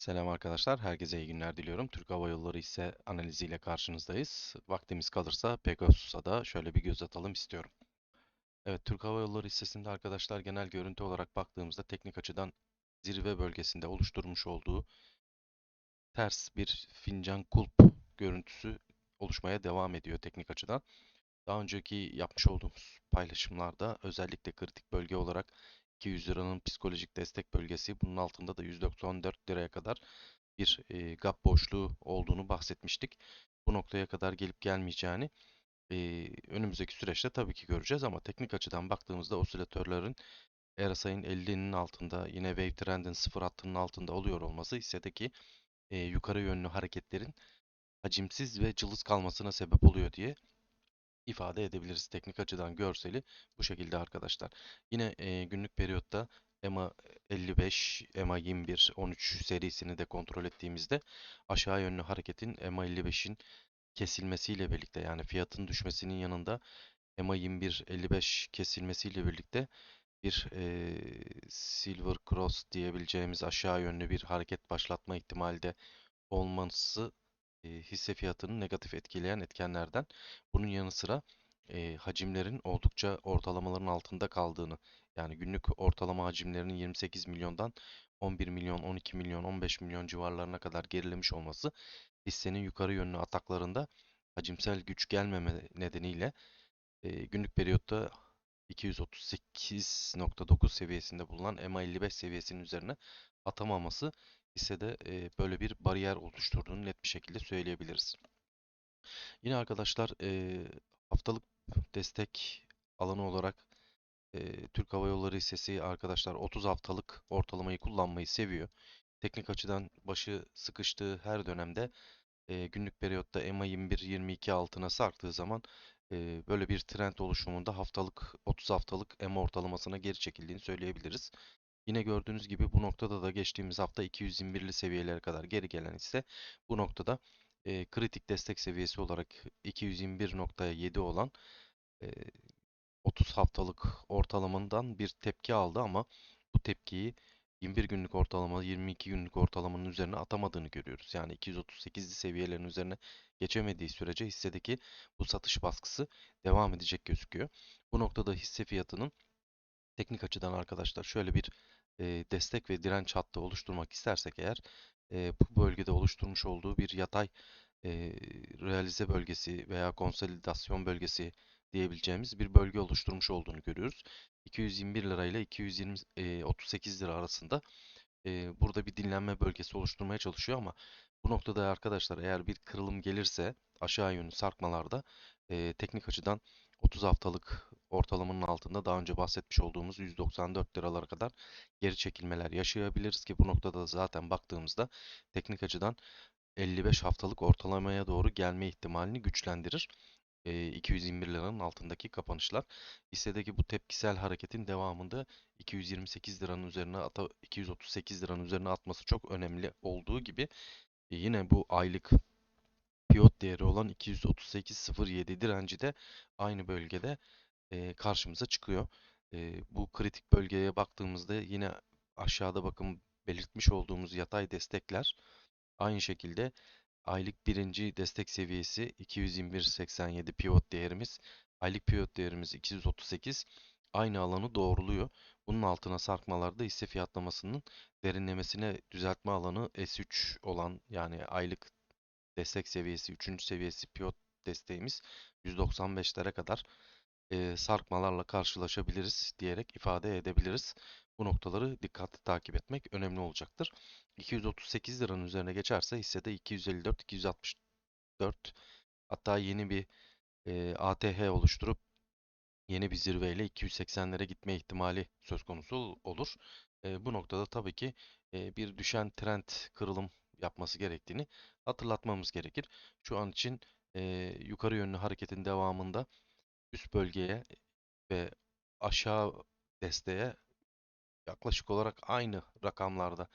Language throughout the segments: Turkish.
Selam arkadaşlar, herkese iyi günler diliyorum. Türk Hava Yolları ise analiziyle karşınızdayız. Vaktimiz kalırsa Pegasus'a da şöyle bir göz atalım istiyorum. Evet, Türk Hava Yolları hissesinde arkadaşlar genel görüntü olarak baktığımızda teknik açıdan zirve bölgesinde oluşturmuş olduğu ters bir fincan kulp görüntüsü oluşmaya devam ediyor teknik açıdan. Daha önceki yapmış olduğumuz paylaşımlarda özellikle kritik bölge olarak 200 liranın psikolojik destek bölgesi bunun altında da 194 liraya kadar bir e, gap boşluğu olduğunu bahsetmiştik. Bu noktaya kadar gelip gelmeyeceğini e, önümüzdeki süreçte tabii ki göreceğiz ama teknik açıdan baktığımızda osilatörlerin RSI'nin 50'nin altında yine wave trendin sıfır hattının altında oluyor olması hissedeki e, yukarı yönlü hareketlerin hacimsiz ve cılız kalmasına sebep oluyor diye ifade edebiliriz. Teknik açıdan görseli bu şekilde arkadaşlar. Yine e, günlük periyotta EMA 55, EMA 21, 13 serisini de kontrol ettiğimizde aşağı yönlü hareketin EMA 55'in kesilmesiyle birlikte yani fiyatın düşmesinin yanında EMA 21, 55 kesilmesiyle birlikte bir e, Silver Cross diyebileceğimiz aşağı yönlü bir hareket başlatma ihtimali de olması hisse fiyatını negatif etkileyen etkenlerden. Bunun yanı sıra e, hacimlerin oldukça ortalamaların altında kaldığını yani günlük ortalama hacimlerinin 28 milyondan 11 milyon, 12 milyon, 15 milyon civarlarına kadar gerilemiş olması hissenin yukarı yönlü ataklarında hacimsel güç gelmeme nedeniyle e, günlük periyotta 238.9 seviyesinde bulunan EMA55 seviyesinin üzerine atamaması hissede e, böyle bir bariyer oluşturduğunu net bir şekilde söyleyebiliriz. Yine arkadaşlar e, haftalık destek alanı olarak e, Türk Hava Yolları hissesi arkadaşlar 30 haftalık ortalamayı kullanmayı seviyor. Teknik açıdan başı sıkıştığı her dönemde e, günlük periyotta EMA 21-22 altına sarktığı zaman e, böyle bir trend oluşumunda haftalık 30 haftalık EMA ortalamasına geri çekildiğini söyleyebiliriz. Yine gördüğünüz gibi bu noktada da geçtiğimiz hafta 221'li seviyelere kadar geri gelen ise bu noktada e, kritik destek seviyesi olarak 221.7 olan e, 30 haftalık ortalamandan bir tepki aldı ama bu tepkiyi 21 günlük ortalama, 22 günlük ortalamanın üzerine atamadığını görüyoruz. Yani 238'li seviyelerin üzerine geçemediği sürece hissedeki bu satış baskısı devam edecek gözüküyor. Bu noktada hisse fiyatının teknik açıdan arkadaşlar şöyle bir e, destek ve direnç hattı oluşturmak istersek eğer e, bu bölgede oluşturmuş olduğu bir yatay e, realize bölgesi veya konsolidasyon bölgesi diyebileceğimiz bir bölge oluşturmuş olduğunu görüyoruz. 221 lira ile 238 lira arasında e, burada bir dinlenme bölgesi oluşturmaya çalışıyor ama bu noktada arkadaşlar eğer bir kırılım gelirse aşağı yönlü sarkmalarda e, teknik açıdan 30 haftalık ortalamanın altında daha önce bahsetmiş olduğumuz 194 liralara kadar geri çekilmeler yaşayabiliriz ki bu noktada zaten baktığımızda teknik açıdan 55 haftalık ortalamaya doğru gelme ihtimalini güçlendirir. E, 221 liranın altındaki kapanışlar. Hissedeki bu tepkisel hareketin devamında 228 liranın üzerine ata 238 liranın üzerine atması çok önemli olduğu gibi e, yine bu aylık pivot değeri olan 238.07 direnci de aynı bölgede e, karşımıza çıkıyor. E, bu kritik bölgeye baktığımızda yine aşağıda bakın belirtmiş olduğumuz yatay destekler aynı şekilde aylık birinci destek seviyesi 221.87 pivot değerimiz. Aylık pivot değerimiz 238 aynı alanı doğruluyor. Bunun altına sarkmalarda hisse fiyatlamasının derinlemesine düzeltme alanı S3 olan yani aylık destek seviyesi 3. seviyesi pivot desteğimiz 195'lere kadar e, sarkmalarla karşılaşabiliriz diyerek ifade edebiliriz. Bu noktaları dikkatli takip etmek önemli olacaktır. 238 liranın üzerine geçerse hissede 254, 264 hatta yeni bir e, ATH oluşturup yeni bir zirveyle 280'lere gitme ihtimali söz konusu olur. E, bu noktada tabii ki e, bir düşen trend kırılım yapması gerektiğini hatırlatmamız gerekir. Şu an için e, yukarı yönlü hareketin devamında üst bölgeye ve aşağı desteğe yaklaşık olarak aynı rakamlarda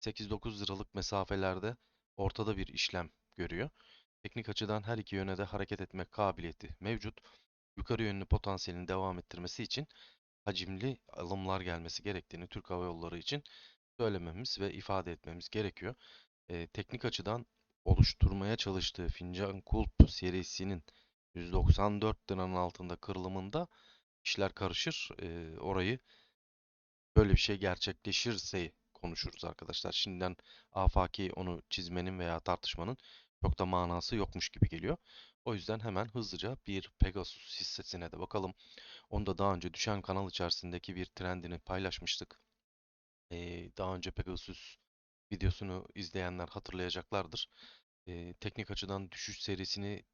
8-9 liralık mesafelerde ortada bir işlem görüyor. Teknik açıdan her iki yöne de hareket etme kabiliyeti mevcut. Yukarı yönlü potansiyelini devam ettirmesi için hacimli alımlar gelmesi gerektiğini Türk Hava Yolları için söylememiz ve ifade etmemiz gerekiyor. E, teknik açıdan oluşturmaya çalıştığı Fincan Kulp serisinin 194 liranın altında kırılımında işler karışır. E, orayı böyle bir şey gerçekleşirse konuşuruz arkadaşlar. Şimdiden afaki onu çizmenin veya tartışmanın çok da manası yokmuş gibi geliyor. O yüzden hemen hızlıca bir Pegasus hissesine de bakalım. Onu da daha önce düşen kanal içerisindeki bir trendini paylaşmıştık. Ee, daha önce Pegasus videosunu izleyenler hatırlayacaklardır. Ee, teknik açıdan düşüş serisini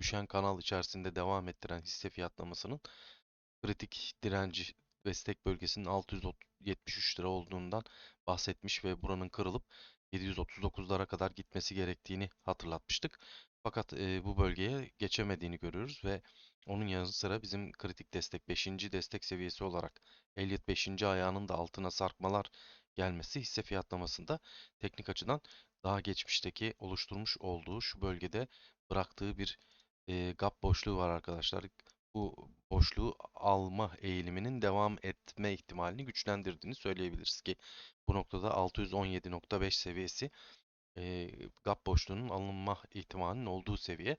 düşen kanal içerisinde devam ettiren hisse fiyatlamasının kritik direnci destek bölgesinin 673 lira olduğundan bahsetmiş ve buranın kırılıp 739'lara kadar gitmesi gerektiğini hatırlatmıştık. Fakat e, bu bölgeye geçemediğini görüyoruz ve onun yanı sıra bizim kritik destek 5. destek seviyesi olarak Elliott 5. ayağının da altına sarkmalar gelmesi hisse fiyatlamasında teknik açıdan daha geçmişteki oluşturmuş olduğu şu bölgede bıraktığı bir e, gap boşluğu var arkadaşlar. Bu boşluğu alma eğiliminin devam etme ihtimalini güçlendirdiğini söyleyebiliriz ki bu noktada 617.5 seviyesi e, gap boşluğunun alınma ihtimalinin olduğu seviye.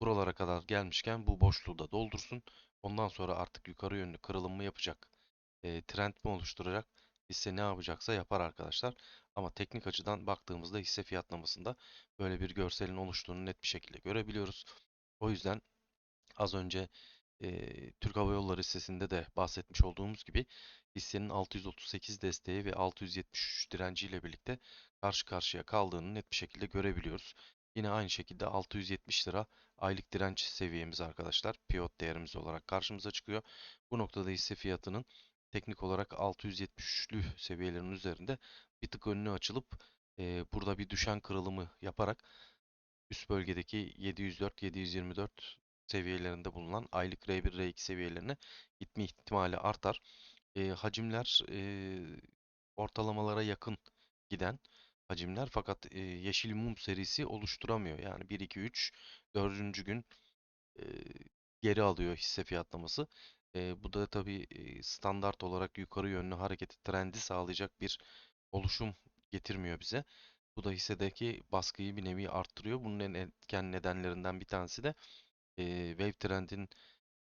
Buralara kadar gelmişken bu boşluğu da doldursun. Ondan sonra artık yukarı yönlü kırılım mı yapacak? E, trend mi oluşturacak? Hisse ne yapacaksa yapar arkadaşlar. Ama teknik açıdan baktığımızda hisse fiyatlamasında böyle bir görselin oluştuğunu net bir şekilde görebiliyoruz. O yüzden az önce e, Türk Hava Yolları hissesinde de bahsetmiş olduğumuz gibi hissenin 638 desteği ve 673 direnciyle birlikte karşı karşıya kaldığını net bir şekilde görebiliyoruz. Yine aynı şekilde 670 lira aylık direnç seviyemiz arkadaşlar. Pivot değerimiz olarak karşımıza çıkıyor. Bu noktada hisse fiyatının teknik olarak 673'lü seviyelerin üzerinde bir tık önüne açılıp e, burada bir düşen kırılımı yaparak üst bölgedeki 704-724 seviyelerinde bulunan aylık R1, R2 seviyelerine gitme ihtimali artar. E, hacimler e, ortalamalara yakın giden hacimler fakat e, yeşil mum serisi oluşturamıyor. Yani 1, 2, 3, 4. gün e, geri alıyor hisse fiyatlaması. E, bu da tabii e, standart olarak yukarı yönlü hareketi trendi sağlayacak bir oluşum getirmiyor bize. Bu da hissedeki baskıyı bir nevi arttırıyor. Bunun en etken nedenlerinden bir tanesi de e, wave trendin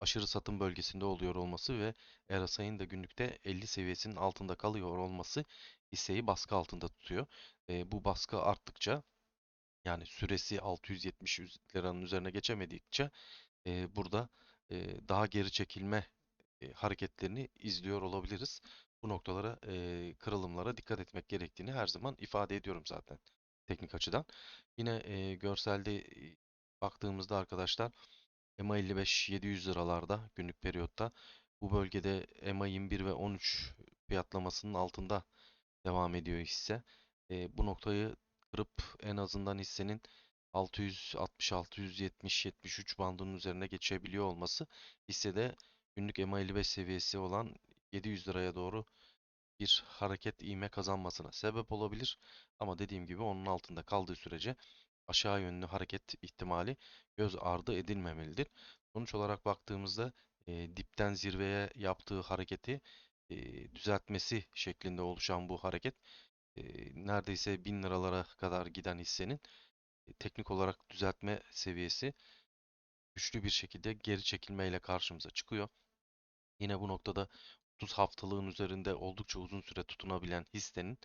aşırı satım bölgesinde oluyor olması ve RSI'nin da günlükte 50 seviyesinin altında kalıyor olması hisseyi baskı altında tutuyor. E, bu baskı arttıkça yani süresi 670 liranın üzerine geçemedikçe e, burada e, daha geri çekilme e, hareketlerini izliyor olabiliriz. Bu noktalara, e, kırılımlara dikkat etmek gerektiğini her zaman ifade ediyorum zaten teknik açıdan. Yine e, görselde baktığımızda arkadaşlar EMA 55 700 liralarda günlük periyotta bu bölgede EMA 21 ve 13 fiyatlamasının altında devam ediyor hisse. E, bu noktayı kırıp en azından hissenin 660, 670, 73 bandının üzerine geçebiliyor olması hissede günlük EMA 55 seviyesi olan 700 liraya doğru bir hareket ivme kazanmasına sebep olabilir. Ama dediğim gibi onun altında kaldığı sürece aşağı yönlü hareket ihtimali göz ardı edilmemelidir. Sonuç olarak baktığımızda e, dipten zirveye yaptığı hareketi e, düzeltmesi şeklinde oluşan bu hareket e, neredeyse 1000 liralara kadar giden hissenin teknik olarak düzeltme seviyesi güçlü bir şekilde geri çekilmeyle karşımıza çıkıyor. Yine bu noktada 30 haftalığın üzerinde oldukça uzun süre tutunabilen hissenin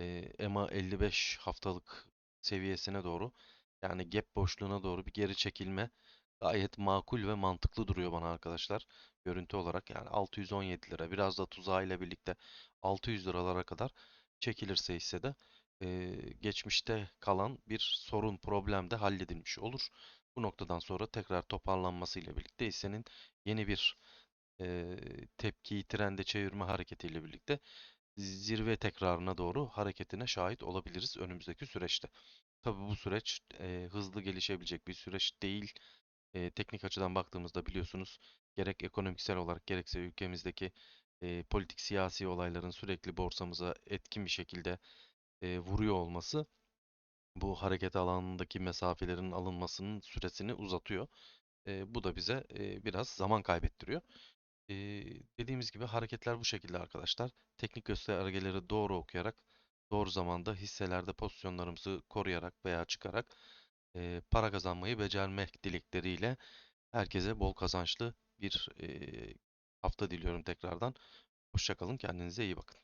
e, EMA 55 haftalık seviyesine doğru yani gap boşluğuna doğru bir geri çekilme gayet makul ve mantıklı duruyor bana arkadaşlar. Görüntü olarak yani 617 lira biraz da tuzağıyla birlikte 600 liralara kadar çekilirse hisse de e, geçmişte kalan bir sorun problem de halledilmiş olur. Bu noktadan sonra tekrar toparlanmasıyla birlikte hissenin yeni bir e, tepkiyi trende çevirme hareketiyle birlikte zirve tekrarına doğru hareketine şahit olabiliriz önümüzdeki süreçte. Tabii bu süreç e, hızlı gelişebilecek bir süreç değil. E, teknik açıdan baktığımızda biliyorsunuz gerek ekonomiksel olarak gerekse ülkemizdeki e, politik siyasi olayların sürekli borsamıza etkin bir şekilde e, vuruyor olması bu hareket alanındaki mesafelerin alınmasının süresini uzatıyor. E, bu da bize e, biraz zaman kaybettiriyor. Ee, dediğimiz gibi hareketler bu şekilde arkadaşlar. Teknik göstergeleri doğru okuyarak, doğru zamanda hisselerde pozisyonlarımızı koruyarak veya çıkarak e, para kazanmayı becermek dilekleriyle herkese bol kazançlı bir e, hafta diliyorum tekrardan. Hoşça kalın, kendinize iyi bakın.